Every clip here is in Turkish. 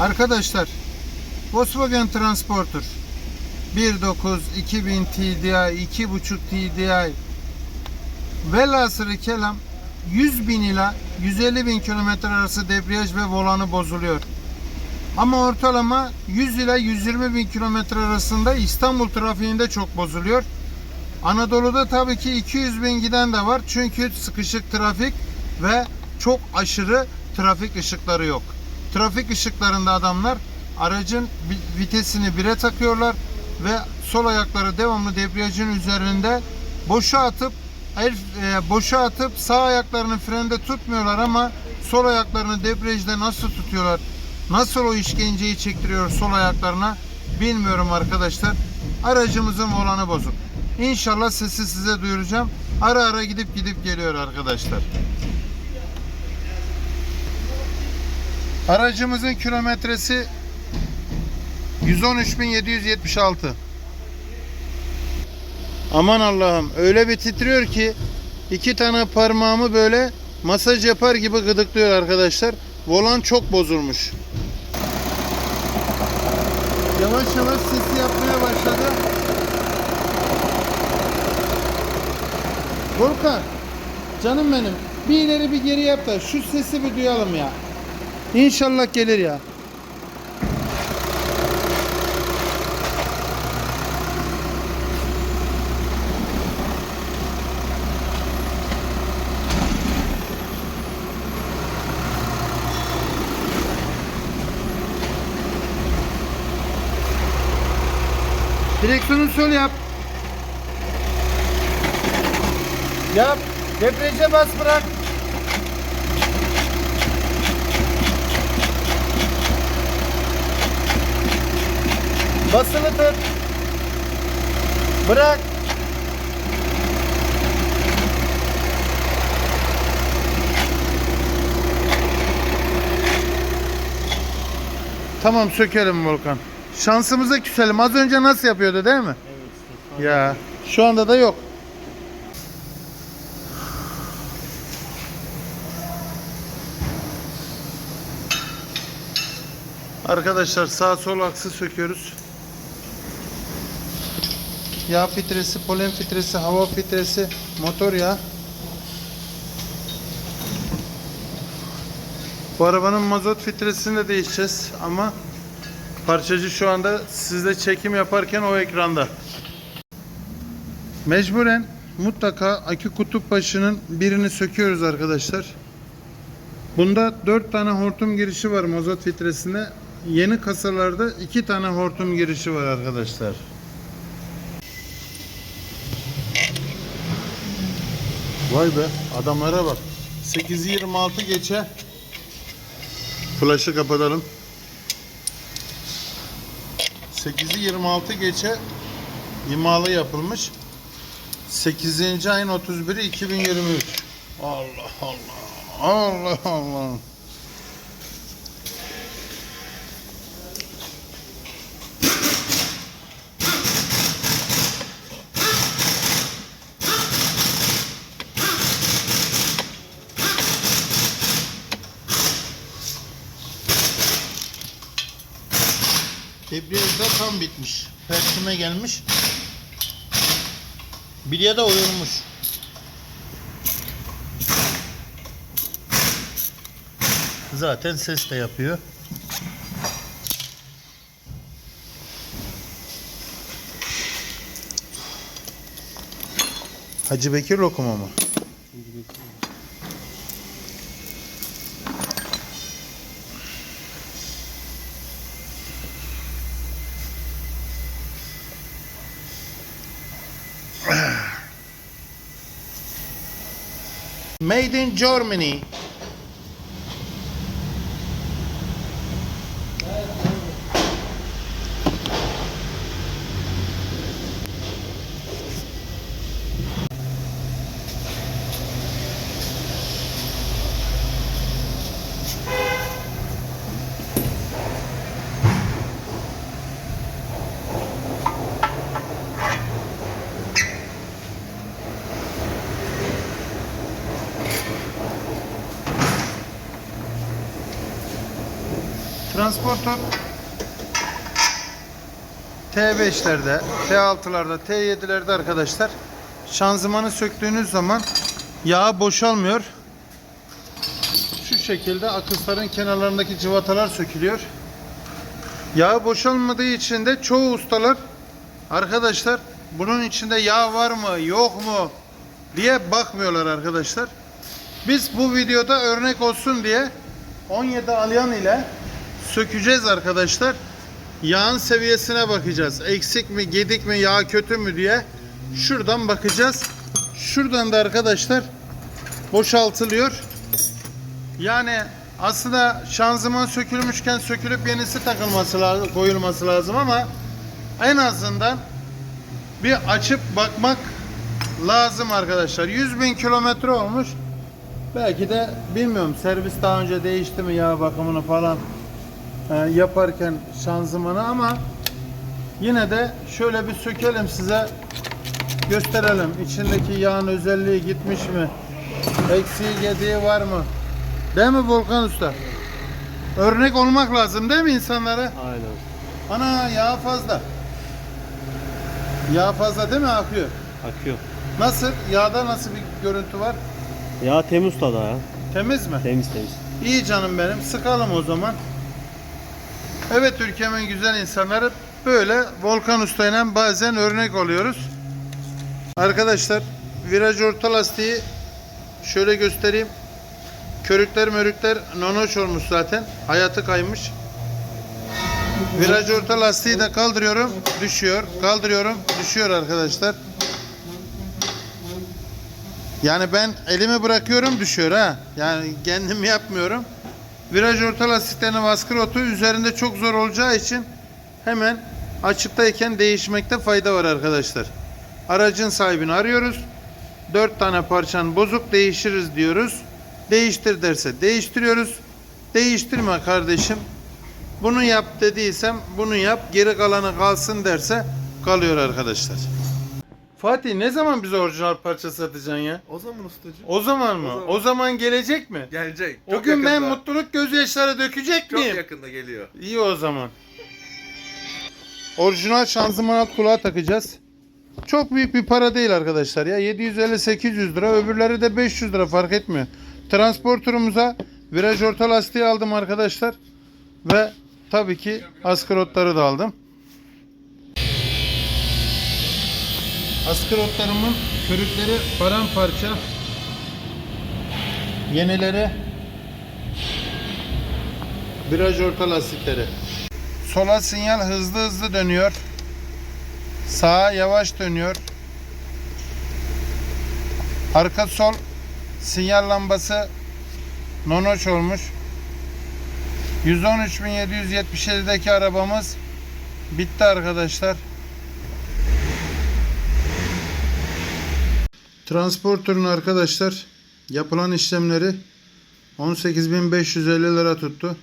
Arkadaşlar Volkswagen Transporter 1.9 2000 TDI 2.5 TDI velhasılı kelam 100 bin ila 150 bin kilometre arası debriyaj ve volanı bozuluyor. Ama ortalama 100 ila 120 bin kilometre arasında İstanbul trafiğinde çok bozuluyor. Anadolu'da tabii ki 200 bin giden de var. Çünkü sıkışık trafik ve çok aşırı trafik ışıkları yok. Trafik ışıklarında adamlar aracın vi- vitesini bire takıyorlar ve sol ayakları devamlı debriyajın üzerinde boşa atıp el e, boşa atıp sağ ayaklarını frende tutmuyorlar ama sol ayaklarını debriyajda nasıl tutuyorlar? Nasıl o işkenceyi çektiriyor sol ayaklarına bilmiyorum arkadaşlar. Aracımızın volanı bozuk. İnşallah sesi size duyuracağım. Ara ara gidip gidip geliyor arkadaşlar. Aracımızın kilometresi 113.776. Aman Allah'ım öyle bir titriyor ki iki tane parmağımı böyle masaj yapar gibi gıdıklıyor arkadaşlar. Volan çok bozulmuş. Yavaş yavaş sesi yapmaya başladı. Volkan, canım benim bir ileri bir geri yap da şu sesi bir duyalım ya. İnşallah gelir ya. Direksiyonu sol yap. Yap. Debriyaja bas bırak. Basılı tut. Bırak. Tamam sökelim Volkan. Şansımıza küselim. Az önce nasıl yapıyordu değil mi? Evet. Ya şu anda da yok. Arkadaşlar sağ sol aksı söküyoruz. Yağ filtresi, polen filtresi, hava filtresi, motor yağı. Bu arabanın mazot filtresini de değişeceğiz ama parçacı şu anda sizde çekim yaparken o ekranda. Mecburen mutlaka akü kutup başının birini söküyoruz arkadaşlar. Bunda 4 tane hortum girişi var mazot filtresinde. Yeni kasalarda 2 tane hortum girişi var arkadaşlar. Vay be adamlara bak. 8'i 26 geçe. Flaşı kapatalım. 8'i 26 geçe imalı yapılmış. 8. ayın 31'i 2023. Allah Allah. Allah Allah. Debriyaj da tam bitmiş. Persime gelmiş. Bilye de oyulmuş. Zaten ses de yapıyor. Hacı Bekir lokumu mu? Made in Germany. Transporter T5'lerde, T6'larda, T7'lerde arkadaşlar şanzımanı söktüğünüz zaman yağ boşalmıyor. Şu şekilde akısların kenarlarındaki cıvatalar sökülüyor. Yağ boşalmadığı için de çoğu ustalar arkadaşlar bunun içinde yağ var mı yok mu diye bakmıyorlar arkadaşlar. Biz bu videoda örnek olsun diye 17 alyan ile sökeceğiz arkadaşlar. Yağın seviyesine bakacağız. Eksik mi, gedik mi, yağ kötü mü diye şuradan bakacağız. Şuradan da arkadaşlar boşaltılıyor. Yani aslında şanzıman sökülmüşken sökülüp yenisi takılması lazım, koyulması lazım ama en azından bir açıp bakmak lazım arkadaşlar. 100 bin kilometre olmuş. Belki de bilmiyorum servis daha önce değişti mi yağ bakımını falan yaparken şanzımanı ama yine de şöyle bir sökelim size gösterelim. İçindeki yağın özelliği gitmiş mi? Eksiği gediği var mı? Değil mi Volkan Usta? Örnek olmak lazım değil mi insanlara? Aynen. Ana yağ fazla. Yağ fazla değil mi akıyor? Akıyor. Nasıl? Yağda nasıl bir görüntü var? Ya temiz tadı ya. Temiz mi? Temiz temiz. İyi canım benim. Sıkalım o zaman. Evet ülkemin güzel insanları böyle Volkan Usta'yla bazen örnek oluyoruz. Arkadaşlar viraj orta lastiği şöyle göstereyim. Körükler mörükler nonoş olmuş zaten. Hayatı kaymış. Viraj orta lastiği de kaldırıyorum. Düşüyor. Kaldırıyorum. Düşüyor arkadaşlar. Yani ben elimi bırakıyorum düşüyor ha. Yani kendim yapmıyorum. Viraj orta lastiklerinin baskı rotu üzerinde çok zor olacağı için hemen açıktayken değişmekte fayda var arkadaşlar. Aracın sahibini arıyoruz. 4 tane parçan bozuk değişiriz diyoruz. Değiştir derse değiştiriyoruz. Değiştirme kardeşim. Bunu yap dediysem bunu yap. Geri kalanı kalsın derse kalıyor arkadaşlar. Fatih ne zaman bize orijinal parça satacaksın ya? O zaman ustacığım. O zaman mı? O O zaman. zaman, gelecek mi? Gelecek. o Çok gün ben yakında. mutluluk gözyaşları dökecek Çok miyim? yakında geliyor. İyi o zaman. Orijinal şanzıman alt kulağı takacağız. Çok büyük bir para değil arkadaşlar ya. 750-800 lira. Öbürleri de 500 lira fark etmiyor. Transporterumuza viraj orta lastiği aldım arkadaşlar. Ve tabii ki askarotları da aldım. Askarotlarımın körükleri paramparça. Yenileri viraj orta lastikleri. Sola sinyal hızlı hızlı dönüyor. Sağa yavaş dönüyor. Arka sol sinyal lambası nonoç olmuş. 113.777'deki arabamız bitti arkadaşlar. Transporter'ın arkadaşlar yapılan işlemleri 18.550 lira tuttu.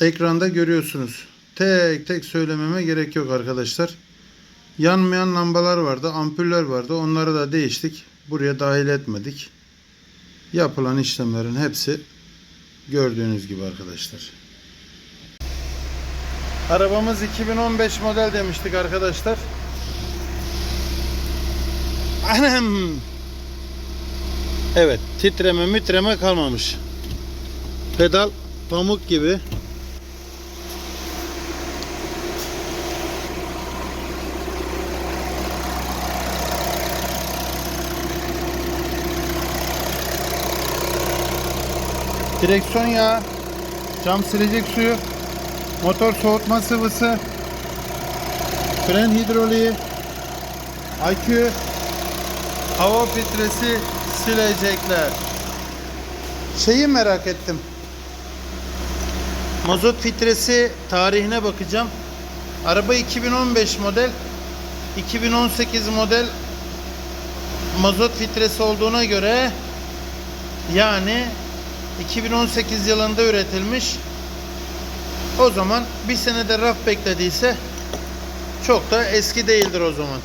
Ekranda görüyorsunuz. Tek tek söylememe gerek yok arkadaşlar. Yanmayan lambalar vardı, ampuller vardı. Onları da değiştik. Buraya dahil etmedik. Yapılan işlemlerin hepsi gördüğünüz gibi arkadaşlar. Arabamız 2015 model demiştik arkadaşlar. Anam. Evet, titreme mitreme kalmamış. Pedal pamuk gibi. Direksiyon yağı, cam silecek suyu, motor soğutma sıvısı, fren hidroliği, akü, hava filtresi, silecekler. Şeyi merak ettim. Mazot filtresi tarihine bakacağım. Araba 2015 model. 2018 model mazot filtresi olduğuna göre yani 2018 yılında üretilmiş. O zaman bir senede raf beklediyse çok da eski değildir o zaman.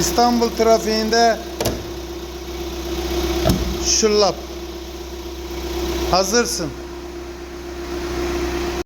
İstanbul trafiğinde Şullap. Hazırsın.